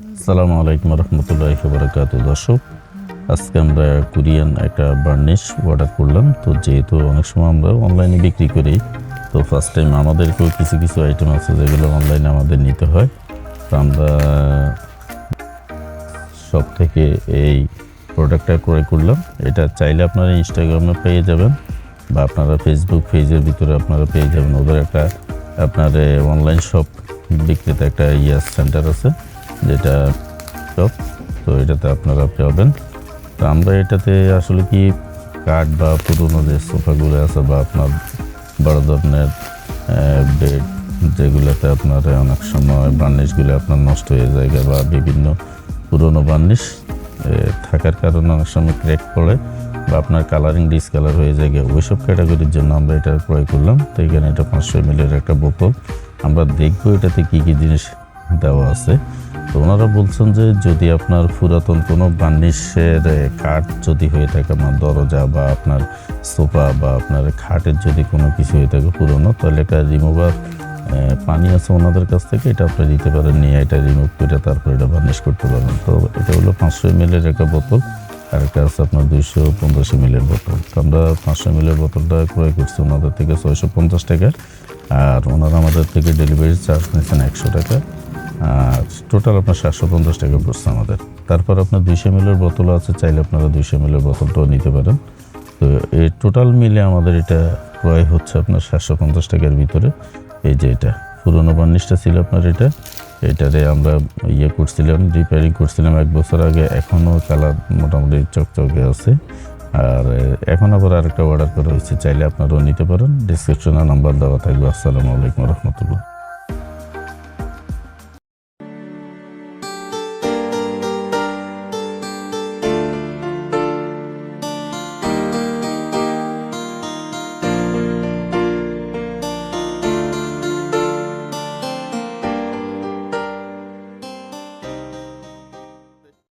আসসালামু আলাইকুম রহমতুল্লাহ বরকাত দর্শক, আজকে আমরা কোরিয়ান একটা বার্নিশ অর্ডার করলাম। তো যেহেতু অনেক সময় আমরা অনলাইনে বিক্রি করি, তো ফার্স্ট টাইম আমাদেরকেও কিছু কিছু আইটেম আছে যেগুলো অনলাইনে আমাদের নিতে হয়। তো আমরা সব থেকে এই প্রোডাক্টটা ক্রয় করলাম। এটা চাইলে আপনারা ইনস্টাগ্রামে পেয়ে যাবেন বা আপনারা ফেসবুক পেজের ভিতরে আপনারা পেয়ে যাবেন। ওদের একটা আপনার অনলাইন শপ বিক্রেতা একটা ইয়াস সেন্টার আছে। যেটা শপ তো এটাতে আপনারা পাবেন। তো আমরা এটাতে আসলে কি কাঠ বা পুরোনো যে সোফাগুলো আছে বা আপনার বড় ধরনের বেড যেগুলোতে আপনার অনেক সময় বার্নিশগুলো আপনার নষ্ট হয়ে যায় বা বিভিন্ন পুরনো বার্নিশ থাকার কারণে অনেক সময় ক্র্যাক পড়ে বা আপনার কালারিং ডিসকালার হয়ে যায় ওইসব ক্যাটাগরির জন্য আমরা এটা ক্রয় করলাম। তো এখানে এটা পাঁচশো এমএলের একটা বোতল। আমরা দেখব এটাতে কী কী জিনিস দেওয়া আছে। তো ওনারা বলছেন যে যদি আপনার পুরাতন কোনো বার্নিশের কাঠ যদি হয়ে থাকে আপনার দরজা বা আপনার সোফা বা আপনার খাটের যদি কোনো কিছু হয়ে থাকে পুরনো, তাহলে এটা রিমুভার পানি আছে ওনাদের কাছ থেকে, এটা আপনি দিতে পারেন, নিয়ে এটা রিমুভ করে তারপর এটা বার্নিশ করতে পারবেন। তো এটা হলো পাঁচশো এমএলের একটা বোতল, আর একটা আছে আপনার দুইশো পঞ্চাশ এমএলের বোতল। তো আমরা পাঁচশো এমএলের বোতলটা ক্রয় করছি ওনাদের থেকে ছয়শো পঞ্চাশ টাকা আর ওনারা আমাদের থেকে ডেলিভারি চার্জ নিয়েছেন একশো টাকা। আর টোটাল আপনার সাতশো পঞ্চাশ টাকা পড়ছে আমাদের। তারপর আপনার দুইশো এমএলের বোতল আছে, চাইলে আপনারা দুইশো এমএলের বোতলটাও নিতে পারেন। তো এই টোটাল মিলে আমাদের এটা ক্রয় হচ্ছে আপনার সাতশো পঞ্চাশ টাকার ভিতরে। এই যে এটা, পুরোনো বার্নিশটা ছিল আপনার এটা। এটারে আমরা ইয়ে করছিলাম রিপেয়ারিং করছিলাম এক বছর আগে, এখনও কালার মোটামুটি চকচকে আছে। আর এখন আবার আরেকটা অর্ডার করা হয়েছে, চাইলে আপনারাও নিতে পারেন। ডিসক্রিপশনে নাম্বার দেওয়া থাকবে, আসসালামু আলাইকুম রহমতুল্লাহ।